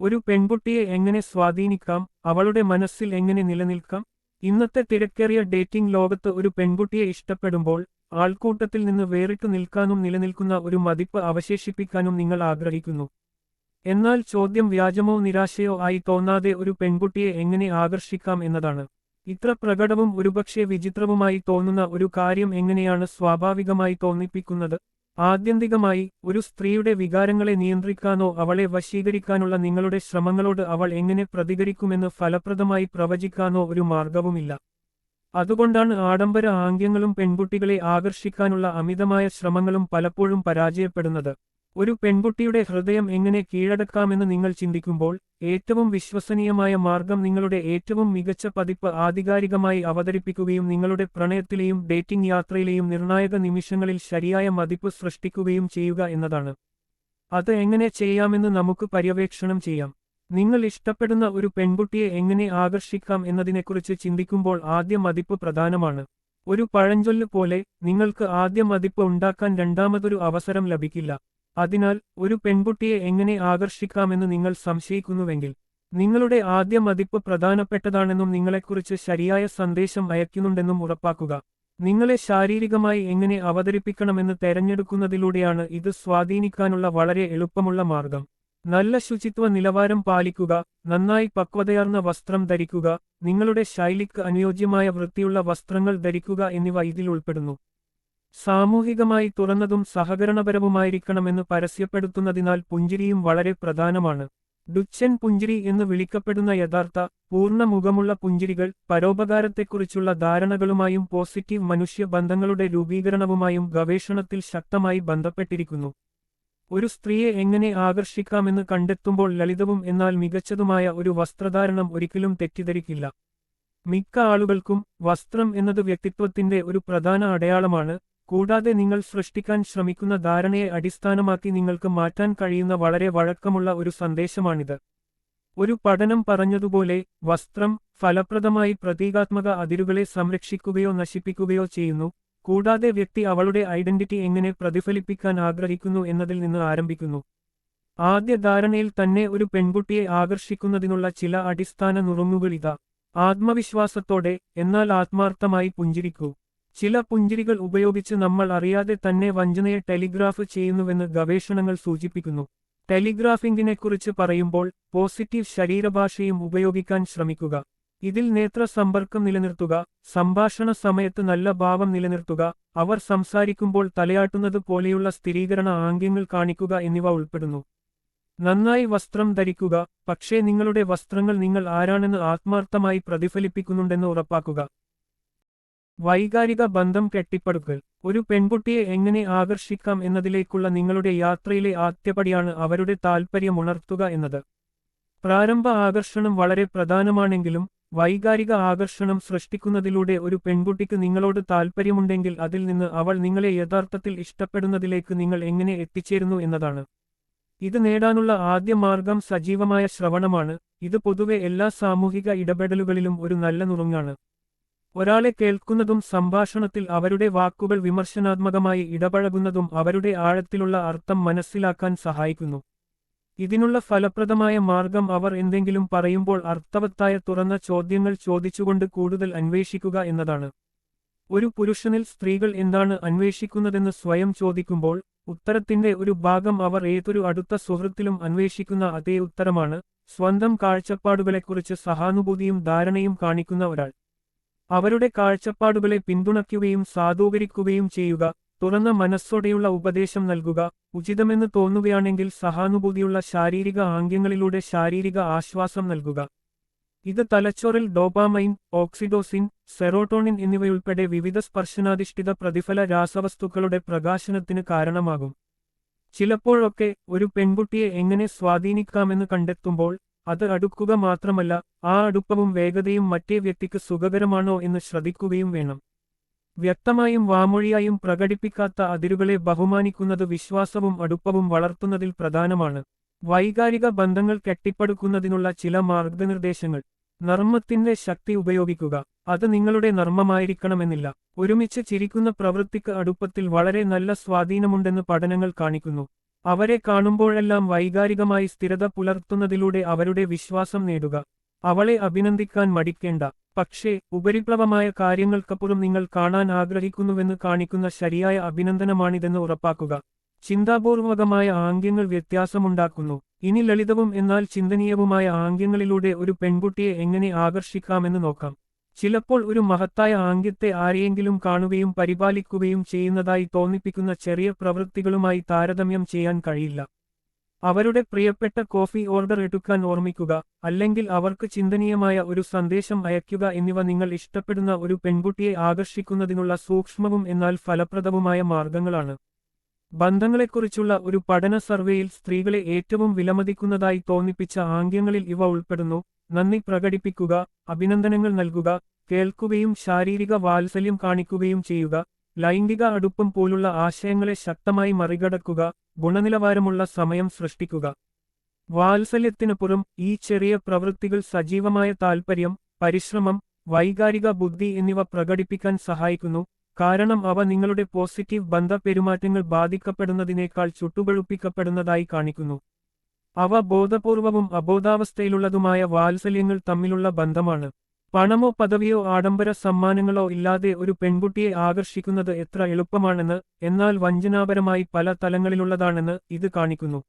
ഒരു പെൺകുട്ടിയെ എങ്ങനെ സ്വാധീനിക്കാം? അവളുടെ മനസ്സിൽ എങ്ങനെ നിലനിൽക്കാം? ഇന്നത്തെ തിരക്കേറിയ ഡേറ്റിംഗ് ലോകത്ത് ഒരു പെൺകുട്ടിയെ ഇഷ്ടപ്പെടുമ്പോൾ ആൾക്കൂട്ടത്തിൽ നിന്ന് വേറിട്ടു നിൽക്കാനും നിലനിൽക്കുന്ന ഒരു മതിപ്പ് അവശേഷിപ്പിക്കാനും നിങ്ങൾ ആഗ്രഹിക്കുന്നു. എന്നാൽ ചോദ്യം വ്യാജമോ നിരാശയോ ആയി തോന്നാതെ ഒരു പെൺകുട്ടിയെ എങ്ങനെ ആകർഷിക്കാം എന്നതാണ്. ഇത്ര പ്രകടവും ഒരുപക്ഷെ വിചിത്രവുമായി തോന്നുന്ന ഒരു കാര്യം എങ്ങനെയാണ് സ്വാഭാവികമായി തോന്നിപ്പിക്കുന്നത്? ആത്യന്തികമായി ഒരു സ്ത്രീയുടെ വികാരങ്ങളെ നിയന്ത്രിക്കാനോ അവളെ വശീകരിക്കാനുള്ള നിങ്ങളുടെ ശ്രമങ്ങളോട് അവൾ എങ്ങനെ പ്രതികരിക്കുമെന്ന് ഫലപ്രദമായി പ്രവചിക്കാനോ ഒരു മാർഗവുമില്ല. അതുകൊണ്ടാണ് ആഡംബര ആംഗ്യങ്ങളും പെൺകുട്ടികളെ ആകർഷിക്കാനുള്ള അമിതമായ ശ്രമങ്ങളും പലപ്പോഴും പരാജയപ്പെടുന്നത്. ഒരു പെൺകുട്ടിയുടെ ഹൃദയം എങ്ങനെ കീഴടക്കാമെന്ന് നിങ്ങൾ ചിന്തിക്കുമ്പോൾ ഏറ്റവും വിശ്വസനീയമായ മാർഗം നിങ്ങളുടെ ഏറ്റവും മികച്ച പതിപ്പ് ആധികാരികമായി അവതരിപ്പിക്കുകയും നിങ്ങളുടെ പ്രണയത്തിലെയും ഡേറ്റിംഗ് യാത്രയിലെയും നിർണായക നിമിഷങ്ങളിൽ ശരിയായ മതിപ്പ് സൃഷ്ടിക്കുകയും ചെയ്യുക എന്നതാണ്. അത് എങ്ങനെ ചെയ്യാമെന്ന് നമുക്ക് പര്യവേക്ഷണം ചെയ്യാം. നിങ്ങൾ ഇഷ്ടപ്പെടുന്ന ഒരു പെൺകുട്ടിയെ എങ്ങനെ ആകർഷിക്കാം എന്നതിനെക്കുറിച്ച് ചിന്തിക്കുമ്പോൾ ആദ്യ മതിപ്പ് പ്രധാനമാണ്. ഒരു പഴഞ്ചൊല്ല് പോലെ നിങ്ങൾക്ക് ആദ്യ മതിപ്പ് ഉണ്ടാക്കാൻ രണ്ടാമതൊരു അവസരം ലഭിക്കില്ല. അതിനാൽ ഒരു പെൺകുട്ടിയെ എങ്ങനെ ആകർഷിക്കാമെന്ന് നിങ്ങൾ സംശയിക്കുന്നുവെങ്കിൽ നിങ്ങളുടെ ആദ്യ മതിപ്പ് പ്രധാനപ്പെട്ടതാണെന്നും നിങ്ങളെക്കുറിച്ച് ശരിയായ സന്ദേശം അയക്കുന്നുണ്ടെന്നും ഉറപ്പാക്കുക. നിങ്ങളെ ശാരീരികമായി എങ്ങനെ അവതരിപ്പിക്കണമെന്ന് തെരഞ്ഞെടുക്കുന്നതിലൂടെയാണ് ഇത് സ്വാധീനിക്കാനുള്ള വളരെ എളുപ്പമുള്ള മാർഗം. നല്ല ശുചിത്വ നിലവാരം പാലിക്കുക നന്നായി പക്വതയാർന്ന വസ്ത്രം ധരിക്കുക നിങ്ങളുടെ ശൈലിക്ക് അനുയോജ്യമായ വൃത്തിയുള്ള വസ്ത്രങ്ങൾ ധരിക്കുക എന്നിവ ഇതിൽ ഉൾപ്പെടുന്നു. സാമൂഹികമായി തുറന്നതും സഹകരണപരവുമായിരിക്കണമെന്ന് പരസ്യപ്പെടുത്തുന്നതിനാൽ പുഞ്ചിരിയും വളരെ പ്രധാനമാണ്. ഡുച്ചൻ പുഞ്ചിരി എന്ന് വിളിക്കപ്പെടുന്ന യഥാർത്ഥ പൂർണ മുഖമുള്ള പുഞ്ചിരികൾ പരോപകാരത്തെക്കുറിച്ചുള്ള ധാരണകളുമായും പോസിറ്റീവ് മനുഷ്യ ബന്ധങ്ങളുടെ രൂപീകരണവുമായും ഗവേഷണത്തിൽ ശക്തമായി ബന്ധപ്പെട്ടിരിക്കുന്നു. ഒരു സ്ത്രീയെ എങ്ങനെ ആകർഷിക്കാമെന്ന് കണ്ടെത്തുമ്പോൾ ലളിതവും എന്നാൽ മികച്ചതുമായ ഒരു വസ്ത്രധാരണം ഒരിക്കലും തെറ്റിദ്ധരിക്കില്ല. മിക്ക ആളുകൾക്കും വസ്ത്രം എന്നത് വ്യക്തിത്വത്തിന്റെ ഒരു പ്രധാന അടയാളമാണ് കൂടാതെ നിങ്ങൾ സൃഷ്ടിക്കാൻ ശ്രമിക്കുന്ന ധാരണയെ അടിസ്ഥാനമാക്കി നിങ്ങൾക്ക് മാറ്റാൻ കഴിയുന്ന വളരെ വഴക്കമുള്ള ഒരു സന്ദേശമാണിത്. ഒരു പഠനം പറഞ്ഞതുപോലെ വസ്ത്രം ഫലപ്രദമായി പ്രതീകാത്മക അതിരുകളെ സംരക്ഷിക്കുകയോ നശിപ്പിക്കുകയോ ചെയ്യുന്നു കൂടാതെ വ്യക്തി അവളുടെ ഐഡന്റിറ്റി എങ്ങനെ പ്രതിഫലിപ്പിക്കാൻ ആഗ്രഹിക്കുന്നു എന്നതിൽ നിന്ന് ആരംഭിക്കുന്നു. ആദ്യ ധാരണയിൽ തന്നെ ഒരു പെൺകുട്ടിയെ ആകർഷിക്കുന്നതിനുള്ള ചില അടിസ്ഥാന നുറുങ്ങുകൾ ഇതാ. ആത്മവിശ്വാസത്തോടെ എന്നാൽ ആത്മാർത്ഥമായി പുഞ്ചിരിക്കൂ. ചില പുഞ്ചിരികൾ ഉപയോഗിച്ച് നമ്മൾ അറിയാതെ തന്നെ വഞ്ചനയെ ടെലിഗ്രാഫ് ചെയ്യുന്നുവെന്ന് ഗവേഷണങ്ങൾ സൂചിപ്പിക്കുന്നു. ടെലിഗ്രാഫിംഗിനെക്കുറിച്ച് പറയുമ്പോൾ പോസിറ്റീവ് ശരീരഭാഷയും ഉപയോഗിക്കാൻ ശ്രമിക്കുക. ഇതിൽ നേത്ര സമ്പർക്കം നിലനിർത്തുക സംഭാഷണ സമയത്ത് നല്ല ഭാവം നിലനിർത്തുക അവർ സംസാരിക്കുമ്പോൾ തലയാട്ടുന്നത് പോലെയുള്ള സ്ഥിരീകരണ ആംഗ്യങ്ങൾ കാണിക്കുക എന്നിവ ഉൾപ്പെടുന്നു. നന്നായി വസ്ത്രം ധരിക്കുക പക്ഷേ നിങ്ങളുടെ വസ്ത്രങ്ങൾ നിങ്ങൾ ആരാണെന്ന് ആത്മാർത്ഥമായി പ്രതിഫലിപ്പിക്കുന്നുണ്ടെന്ന് ഉറപ്പാക്കുക. വൈകാരിക ബന്ധം കെട്ടിപ്പടുക്കൽ. ഒരു പെൺകുട്ടിയെ എങ്ങനെ ആകർഷിക്കാം എന്നതിലേക്കുള്ള നിങ്ങളുടെ യാത്രയിലെ ആദ്യപടിയാണ് അവരുടെ താൽപ്പര്യമുണർത്തുക എന്നത്. പ്രാരംഭ ആകർഷണം വളരെ പ്രധാനമാണെങ്കിലും വൈകാരിക ആകർഷണം സൃഷ്ടിക്കുന്നതിലൂടെ ഒരു പെൺകുട്ടിക്ക് നിങ്ങളോട് താൽപ്പര്യമുണ്ടെങ്കിൽ അതിൽ നിന്ന് അവൾ നിങ്ങളെ യഥാർത്ഥത്തിൽ ഇഷ്ടപ്പെടുന്നതിലേക്ക് നിങ്ങൾ എങ്ങനെ എത്തിച്ചേരുന്നു എന്നതാണ്. ഇത് നേടാനുള്ള ആദ്യ മാർഗം സജീവമായ ശ്രവണമാണ്. ഇത് പൊതുവെ എല്ലാ സാമൂഹിക ഇടപെടലുകളിലും ഒരു നല്ല നുറുങ്ങാണ്. ഒരാളെ കേൾക്കുന്നതും സംഭാഷണത്തിൽ അവരുടെ വാക്കുകൾ വിമർശനാത്മകമായി ഇടപഴകുന്നതും അവരുടെ ആഴത്തിലുള്ള അർത്ഥം മനസ്സിലാക്കാൻ സഹായിക്കുന്നു. ഇതിനുള്ള ഫലപ്രദമായ മാർഗം അവർ എന്തെങ്കിലും പറയുമ്പോൾ അർത്ഥവത്തായ തുറന്ന ചോദ്യങ്ങൾ ചോദിച്ചുകൊണ്ട് കൂടുതൽ അന്വേഷിക്കുക എന്നതാണ്. ഒരു പുരുഷനിൽ സ്ത്രീകൾ എന്താണ് അന്വേഷിക്കുന്നതെന്ന് സ്വയം ചോദിക്കുമ്പോൾ ഉത്തരത്തിന്റെ ഒരു ഭാഗം അവർ ഏതൊരു അടുത്ത സുഹൃത്തിലും അന്വേഷിക്കുന്ന അതേ ഉത്തരമാണ്. സ്വന്തം കാഴ്ചപ്പാടുകളെക്കുറിച്ച് സഹാനുഭൂതിയും ധാരണയും കാണിക്കുന്ന ഒരാൾ. അവരുടെ കാഴ്ചപ്പാടുകളെ പിന്തുണയ്ക്കുകയും സാധൂകരിക്കുകയും ചെയ്യുക. തുറന്ന മനസ്സോടെയുള്ള ഉപദേശം നൽകുക. ഉചിതമെന്ന് തോന്നുകയാണെങ്കിൽ സഹാനുഭൂതിയുള്ള ശാരീരിക ആംഗ്യങ്ങളിലൂടെ ശാരീരിക ആശ്വാസം നൽകുക. ഇത് തലച്ചോറിൽ ഡോപാമൈൻ ഓക്സിഡോസിൻ സെറോട്ടോണിൻ എന്നിവയുൾപ്പെടെ വിവിധ സ്പർശനാധിഷ്ഠിത പ്രതിഫല രാസവസ്തുക്കളുടെ പ്രകാശനത്തിന് കാരണമാകും. ചിലപ്പോഴൊക്കെ ഒരു പെൺകുട്ടിയെ എങ്ങനെ സ്വാധീനിക്കാമെന്ന് കണ്ടെത്തുമ്പോൾ അത് അടുക്കുക മാത്രമല്ല ആ അടുപ്പവും വേഗതയും മറ്റേ വ്യക്തിക്ക് സുഖകരമാണോ എന്ന് ശ്രദ്ധിക്കുകയും വേണം. വ്യക്തമായും വാമൊഴിയായും പ്രകടിപ്പിക്കാത്ത അതിരുകളെ ബഹുമാനിക്കുന്നത് വിശ്വാസവും അടുപ്പവും വളർത്തുന്നതിൽ പ്രധാനമാണ്. വൈകാരിക ബന്ധങ്ങൾ കെട്ടിപ്പടുക്കുന്നതിനുള്ള ചില മാർഗനിർദ്ദേശങ്ങൾ. നർമ്മത്തിന്റെ ശക്തി ഉപയോഗിക്കുക. അത് നിങ്ങളുടെ നർമ്മമായിരിക്കണമെന്നില്ല. ഒരുമിച്ച് ചിരിക്കുന്ന പ്രവൃത്തിക്ക് അടുപ്പത്തിൽ വളരെ നല്ല സ്വാധീനമുണ്ടെന്ന് പഠനങ്ങൾ കാണിക്കുന്നു. അവരെ കാണുമ്പോഴെല്ലാം വൈകാരികമായി സ്ഥിരത പുലർത്തുന്നതിലൂടെ അവരുടെ വിശ്വാസം നേടുക. അവളെ അഭിനന്ദിക്കാൻ മടിക്കേണ്ട. പക്ഷേ ഉപരിപ്ലവമായ കാര്യങ്ങൾക്കപ്പുറം നിങ്ങൾ കാണാൻ ആഗ്രഹിക്കുന്നുവെന്ന് കാണിക്കുന്ന ശരിയായ അഭിനന്ദനമാണിതെന്ന് ഉറപ്പാക്കുക. ചിന്താപൂർവകമായ ആംഗ്യങ്ങൾ വ്യത്യാസമുണ്ടാക്കുന്നു. ഇനി ലളിതവും എന്നാൽ ചിന്തനീയവുമായ ആംഗ്യങ്ങളിലൂടെ ഒരു പെൺകുട്ടിയെ എങ്ങനെ ആകർഷിക്കാമെന്ന് നോക്കാം. ചിലപ്പോൾ ഒരു മഹത്തായ ആംഗ്യത്തെ ആരെയെങ്കിലും കാണുകയും പരിപാലിക്കുകയും ചെയ്യുന്നതായി തോന്നിപ്പിക്കുന്ന ചെറിയ പ്രവൃത്തികളുമായി താരതമ്യം ചെയ്യാൻ കഴിയില്ല. അവരുടെ പ്രിയപ്പെട്ട കോഫി ഓർഡർ എടുക്കാൻ ഓർമ്മിക്കുക അല്ലെങ്കിൽ അവർക്ക് ചിന്തനീയമായ ഒരു സന്ദേശം അയയ്ക്കുക എന്നിവ നിങ്ങൾ ഇഷ്ടപ്പെടുന്ന ഒരു പെൺകുട്ടിയെ ആകർഷിക്കുന്നതിനുള്ള സൂക്ഷ്മവും എന്നാൽ ഫലപ്രദവുമായ മാർഗങ്ങളാണ്. ബന്ധങ്ങളെക്കുറിച്ചുള്ള ഒരു പഠന സർവേയിൽ സ്ത്രീകളെ ഏറ്റവും വിലമതിക്കുന്നതായി തോന്നിപ്പിച്ച ആംഗ്യങ്ങളിൽ ഇവ ഉൾപ്പെടുന്നു. നന്ദി പ്രകടിപ്പിക്കുക അഭിനന്ദനങ്ങൾ നൽകുക കേൾക്കുകയും ശാരീരിക വാത്സല്യം കാണിക്കുകയും ചെയ്യുക ലൈംഗിക അടുപ്പം പോലുള്ള ആശയങ്ങളെ ശക്തമായി മറികടക്കുക ഗുണനിലവാരമുള്ള സമയം സൃഷ്ടിക്കുക. വാത്സല്യത്തിനപ്പുറം ഈ ചെറിയ പ്രവൃത്തികൾ സജീവമായ താൽപ്പര്യം പരിശ്രമം വൈകാരിക ബുദ്ധി എന്നിവ പ്രകടിപ്പിക്കാൻ സഹായിക്കുന്നു കാരണം അവ നിങ്ങളുടെ പോസിറ്റീവ് ബന്ധ പെരുമാറ്റങ്ങൾ ബാധിക്കപ്പെടുന്നതിനേക്കാൾ ചുട്ടുപഴുപ്പിക്കപ്പെടുന്നതായി കാണിക്കുന്നു. അവ ബോധപൂർവവും അബോധാവസ്ഥയിലുള്ളതുമായ വാത്സല്യങ്ങൾ തമ്മിലുള്ള ബന്ധമാണ്. പണമോ പദവിയോ ആഡംബര സമ്മാനങ്ങളോ ഇല്ലാതെ ഒരു പെൺകുട്ടിയെ ആകർഷിക്കുന്നത് എത്ര എളുപ്പമാണെന്ന് എന്നാൽ വഞ്ചനാപരമായി പല തലങ്ങളിലുള്ളതാണെന്ന് ഇത് കാണിക്കുന്നു.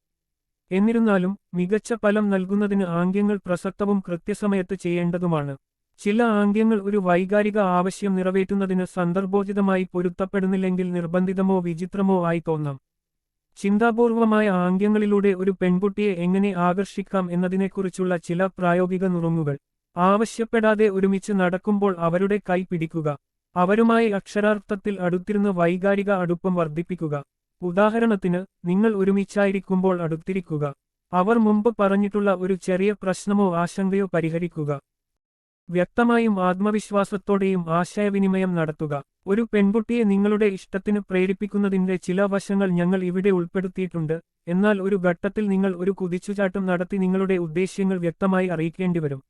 എന്നിരുന്നാലും മികച്ച ഫലം നൽകുന്നതിന് ആംഗ്യങ്ങൾ പ്രസക്തവും കൃത്യസമയത്ത് ചെയ്യേണ്ടതുമാണ്. ചില ആംഗ്യങ്ങൾ ഒരു വൈകാരിക ആവശ്യം നിറവേറ്റുന്നതിന് സന്ദർഭോചിതമായി പൊരുത്തപ്പെടുന്നില്ലെങ്കിൽ നിർബന്ധിതമോ വിചിത്രമോ ആയി തോന്നാം. ചിന്താപൂർവമായ ആംഗ്യങ്ങളിലൂടെ ഒരു പെൺകുട്ടിയെ എങ്ങനെ ആകർഷിക്കാം എന്നതിനെക്കുറിച്ചുള്ള ചില പ്രായോഗിക നുറുങ്ങുകൾ. ആവശ്യപ്പെടാതെ ഒരുമിച്ച് നടക്കുമ്പോൾ അവരുടെ കൈ പിടിക്കുക. അവരുമായി അക്ഷരാർത്ഥത്തിൽ അടുത്തിരുന്ന് വൈകാരിക അടുപ്പം വർദ്ധിപ്പിക്കുക. ഉദാഹരണത്തിന് നിങ്ങൾ ഒരുമിച്ചായിരിക്കുമ്പോൾ അടുത്തിരിക്കുക. അവർ മുമ്പ് പറഞ്ഞിട്ടുള്ള ഒരു ചെറിയ പ്രശ്നമോ ആശങ്കയോ പരിഹരിക്കുക. വ്യക്തമായും ആത്മവിശ്വാസത്തോടെയും ആശയവിനിമയം നടത്തുക. ഒരു പെൺകുട്ടിയെ നിങ്ങളുടെ ഇഷ്ടത്തിന് പ്രേരിപ്പിക്കുന്നതിന്റെ ചില വശങ്ങൾ ഞങ്ങൾ ഇവിടെ ഉൾപ്പെടുത്തിയിട്ടുണ്ട്. എന്നാൽ ഒരു ഘട്ടത്തിൽ നിങ്ങൾ ഒരു കുതിച്ചുചാട്ടം നടത്തി നിങ്ങളുടെ ഉദ്ദേശ്യങ്ങൾ വ്യക്തമായി അറിയിക്കേണ്ടിവരും.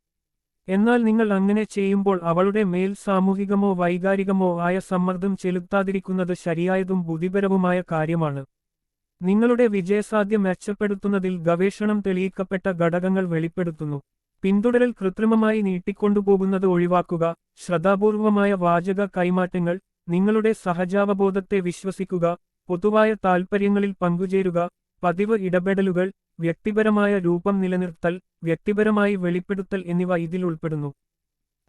എന്നാൽ നിങ്ങൾ അങ്ങനെ ചെയ്യുമ്പോൾ അവളുടെ മേൽ സാമൂഹികമോ വൈകാരികമോ ആയ സമ്മർദ്ദം ചെലുത്താതിരിക്കുന്നത് ശരിയായതും ബുദ്ധിപരവുമായ കാര്യമാണ്. നിങ്ങളുടെ വിജയസാധ്യം മെച്ചപ്പെടുത്തുന്നതിൽ ഗവേഷണം തെളിയിക്കപ്പെട്ട ഘടകങ്ങൾ വെളിപ്പെടുത്തുന്നു. പിന്തുടരൽ കൃത്രിമമായി നീട്ടിക്കൊണ്ടുപോകുന്നത് ഒഴിവാക്കുക. ശ്രദ്ധാപൂർവമായ വാചക കൈമാറ്റങ്ങൾ നിങ്ങളുടെ സഹജാവബോധത്തെ വിശ്വസിക്കുക പൊതുവായ താൽപ്പര്യങ്ങളിൽ പങ്കുചേരുക പതിവ് ഇടപെടലുകൾ വ്യക്തിപരമായ രൂപം നിലനിർത്തൽ വ്യക്തിപരമായി വെളിപ്പെടുത്തൽ എന്നിവ ഇതിൽ ഉൾപ്പെടുന്നു.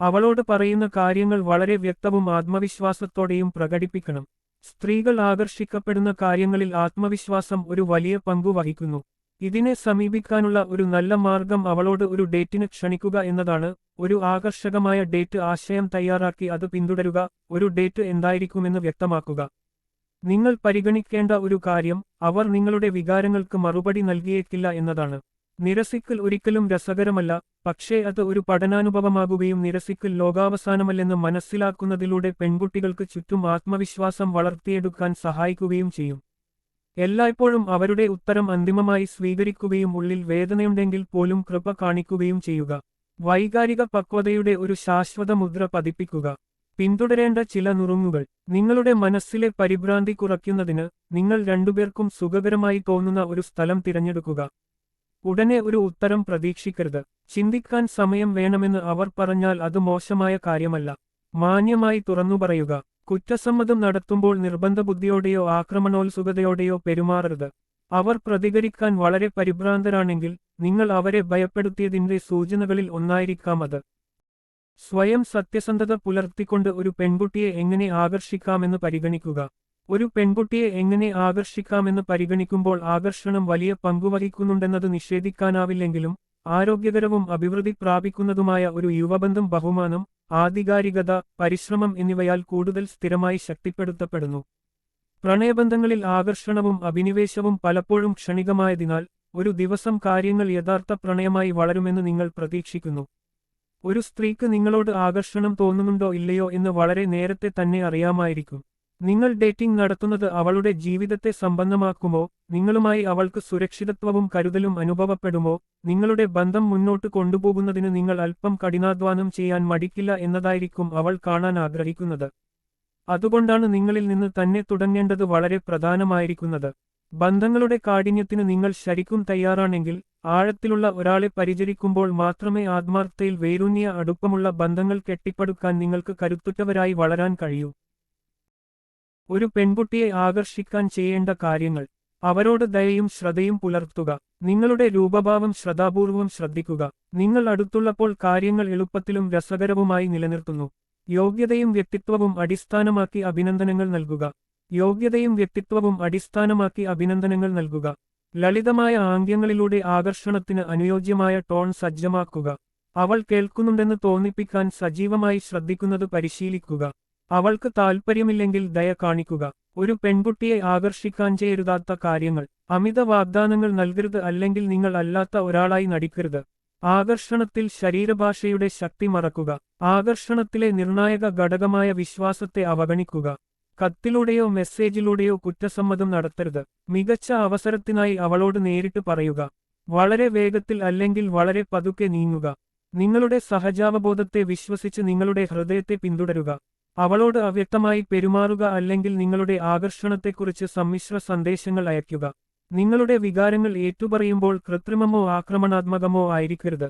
അവളോട് പറയുന്ന കാര്യങ്ങൾ വളരെ വ്യക്തവും ആത്മവിശ്വാസത്തോടെയും പ്രകടിപ്പിക്കണം. സ്ത്രീകൾ ആകർഷിക്കപ്പെടുന്ന കാര്യങ്ങളിൽ ആത്മവിശ്വാസം ഒരു വലിയ പങ്കു വഹിക്കുന്നു. ഇതിനെ സമീപിക്കാനുള്ള ഒരു നല്ല മാർഗം അവളോട് ഒരു ഡേറ്റിന് ക്ഷണിക്കുക എന്നതാണ്. ഒരു ആകർഷകമായ ഡേറ്റ് ആശയം തയ്യാറാക്കി അത് പിന്തുടരുക ഒരു ഡേറ്റ് എന്തായിരിക്കുമെന്ന് വ്യക്തമാക്കുക. നിങ്ങൾ പരിഗണിക്കേണ്ട ഒരു കാര്യം അവർ നിങ്ങളുടെ വികാരങ്ങൾക്ക് മറുപടി നൽകിയേക്കില്ല എന്നതാണ്. നിരസിക്കൽ ഒരിക്കലും രസകരമല്ല പക്ഷേ അത് ഒരു പഠനാനുഭവമാകുകയും നിരസിക്കൽ ലോകാവസാനമല്ലെന്ന് മനസ്സിലാക്കുന്നതിലൂടെ പെൺകുട്ടികൾക്ക് ചുറ്റും ആത്മവിശ്വാസം വളർത്തിയെടുക്കാൻ സഹായിക്കുകയും ചെയ്യും. എല്ലായ്പ്പോഴും അവരുടെ ഉത്തരം അന്തിമമായി സ്വീകരിക്കുകയും ഉള്ളിൽ വേദനയുണ്ടെങ്കിൽ പോലും കൃപ കാണിക്കുകയും ചെയ്യുക. വൈകാരിക പക്വതയുടെ ഒരു ശാശ്വത മുദ്ര പതിപ്പിക്കുക. പിന്തുടരേണ്ട ചില നുറുങ്ങുകൾ. നിങ്ങളുടെ മനസ്സിലെ പരിഭ്രാന്തി കുറയ്ക്കുന്നതിന് നിങ്ങൾ രണ്ടുപേർക്കും സുഖകരമായി തോന്നുന്ന ഒരു സ്ഥലം തിരഞ്ഞെടുക്കുക. ഉടനെ ഒരു ഉത്തരം പ്രതീക്ഷിക്കരുത്. ചിന്തിക്കാൻ സമയം വേണമെന്ന് അവർ പറഞ്ഞാൽ അത് മോശമായ കാര്യമല്ല. മാന്യമായി തുറന്നു പറയുക കുറ്റസമ്മതം നടത്തുമ്പോൾ നിർബന്ധബുദ്ധിയോടെയോ ആക്രമണോത്സുകതയോടെയോ പെരുമാറരുത്. അവർ പ്രതികരിക്കാൻ വളരെ പരിഭ്രാന്തരാണെങ്കിൽ നിങ്ങൾ അവരെ ഭയപ്പെടുത്തിയതിന്റെ സൂചനകളിൽ ഒന്നായിരിക്കാം അത്. സ്വയം സത്യസന്ധത പുലർത്തിക്കൊണ്ട് ഒരു പെൺകുട്ടിയെ എങ്ങനെ ആകർഷിക്കാമെന്ന് പരിഗണിക്കുക. ഒരു പെൺകുട്ടിയെ എങ്ങനെ ആകർഷിക്കാമെന്ന് പരിഗണിക്കുമ്പോൾ ആകർഷണം വലിയ പങ്കുവഹിക്കുന്നുണ്ടെന്നത് നിഷേധിക്കാനാവില്ലെങ്കിലും ആരോഗ്യകരവും അഭിവൃദ്ധി പ്രാപിക്കുന്നതുമായ ഒരു യുവബന്ധം ബഹുമാനം ആധികാരികത പരിശ്രമം എന്നിവയാൽ കൂടുതൽ സ്ഥിരമായി ശക്തിപ്പെടുത്തപ്പെടുന്നു. പ്രണയബന്ധങ്ങളിൽ ആകർഷണവും അഭിനിവേശവും പലപ്പോഴും ക്ഷണികമായതിനാൽ ഒരു ദിവസം കാര്യങ്ങൾ യഥാർത്ഥ പ്രണയമായി വളരുമെന്ന് നിങ്ങൾ പ്രതീക്ഷിക്കുന്നു. ഒരു സ്ത്രീക്ക് നിങ്ങളോട് ആകർഷണം തോന്നുന്നുണ്ടോ ഇല്ലയോ എന്ന് വളരെ നേരത്തെ തന്നെ അറിയാമായിരിക്കും. നിങ്ങൾ ഡേറ്റിംഗ് നടത്തുന്നത് അവളുടെ ജീവിതത്തെ സമ്പന്നമാക്കുമോ? നിങ്ങളുമായി അവൾക്ക് സുരക്ഷിതത്വവും കരുതലും അനുഭവപ്പെടുമോ? നിങ്ങളുടെ ബന്ധം മുന്നോട്ട് കൊണ്ടുപോകുന്നതിന് നിങ്ങൾ അല്പം കഠിനാധ്വാനം ചെയ്യാൻ മടിക്കില്ല എന്നതായിരിക്കും അവൾ കാണാൻ ആഗ്രഹിക്കുന്നത്. അതുകൊണ്ടാണ് നിങ്ങളിൽ നിന്ന് തന്നെ തുടങ്ങേണ്ടത് വളരെ പ്രധാനമായിരിക്കുന്നത്. ബന്ധങ്ങളുടെ കാഠിന്യത്തിന് നിങ്ങൾ ശരിക്കും തയ്യാറാണെങ്കിൽ ആഴത്തിലുള്ള ഒരാളെ പരിചരിക്കുമ്പോൾ മാത്രമേ ആത്മാർത്ഥയിൽ വേരൂന്നിയ അടുപ്പമുള്ള ബന്ധങ്ങൾ കെട്ടിപ്പടുക്കാൻ നിങ്ങൾക്ക് കരുത്തുറ്റവരായി വളരാൻ കഴിയൂ. ഒരു പെൺകുട്ടിയെ ആകർഷിക്കാൻ ചെയ്യേണ്ട കാര്യങ്ങൾ. അവരോട് ദയയും ശ്രദ്ധയും പുലർത്തുക. നിങ്ങളുടെ രൂപഭാവം ശ്രദ്ധാപൂർവം ശ്രദ്ധിക്കുക. നിങ്ങൾ അടുത്തുള്ളപ്പോൾ കാര്യങ്ങൾ എളുപ്പത്തിലും രസകരവുമായി നിലനിർത്തുന്നു. യോഗ്യതയും വ്യക്തിത്വവും അടിസ്ഥാനമാക്കി അഭിനന്ദനങ്ങൾ നൽകുക. യോഗ്യതയും വ്യക്തിത്വവും അടിസ്ഥാനമാക്കി അഭിനന്ദനങ്ങൾ നൽകുക. ലളിതമായ ആംഗ്യങ്ങളിലൂടെ ആകർഷണത്തിന് അനുയോജ്യമായ ടോൺ സജ്ജമാക്കുക. അവൾ കേൾക്കുന്നുണ്ടെന്ന് തോന്നിപ്പിക്കാൻ സജീവമായി ശ്രദ്ധിക്കുന്നത് പരിശീലിക്കുക. അവൾക്ക് താൽപ്പര്യമില്ലെങ്കിൽ ദയ കാണിക്കുക. ഒരു പെൺകുട്ടിയെ ആകർഷിക്കാൻ ചെയ്യരുതാത്ത കാര്യങ്ങൾ. അമിത വാഗ്ദാനങ്ങൾ നൽകരുത് അല്ലെങ്കിൽ നിങ്ങൾ അല്ലാത്ത ഒരാളായി നടിക്കരുത്. ആകർഷണത്തിൽ ശരീരഭാഷയുടെ ശക്തി മറക്കുക. ആകർഷണത്തിലെ നിർണായക ഘടകമായ വിശ്വാസത്തെ അവഗണിക്കുക. കത്തിലൂടെയോ മെസ്സേജിലൂടെയോ കുറ്റസമ്മതം നടത്തരുത്. മികച്ച അവസരത്തിനായി അവളോട് നേരിട്ട് പറയുക. വളരെ വേഗത്തിൽ അല്ലെങ്കിൽ വളരെ പതുക്കെ നീങ്ങുക. നിങ്ങളുടെ സഹജാവബോധത്തെ വിശ്വസിച്ച് നിങ്ങളുടെ ഹൃദയത്തെ പിന്തുടരുക. അവളോട് അവ്യക്തമായി പെരുമാറുക അല്ലെങ്കിൽ നിങ്ങളുടെ ആകർഷണത്തെക്കുറിച്ച് സമ്മിശ്ര സന്ദേശങ്ങൾ അയയ്ക്കുക. നിങ്ങളുടെ വികാരങ്ങൾ ഏറ്റുപറയുമ്പോൾ കൃത്രിമമോ ആക്രമണാത്മകമോ ആയിരിക്കരുത്.